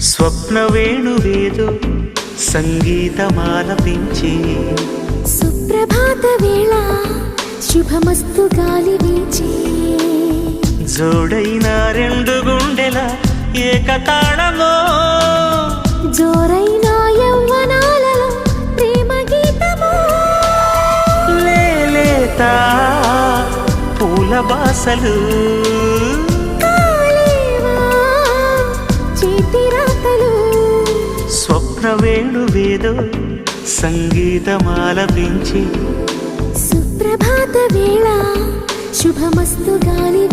స్వప్న వేణువేదో సంగీతమాలపించి. సుప్రభాత వేళ శుభమస్తు గాలి వీచే. జోడైన రెండు గుండెల ఏకతాళమో. జోరైన యవ్వనాలలో ప్రేమ గీతమో. లేలేత పూల బాసలు. కాలేవా? చేతి రాతలు స్వప్న వేణువేదో సంగీతమాలపించి సుప్రభాత వేళ శుభమస్తు గాలి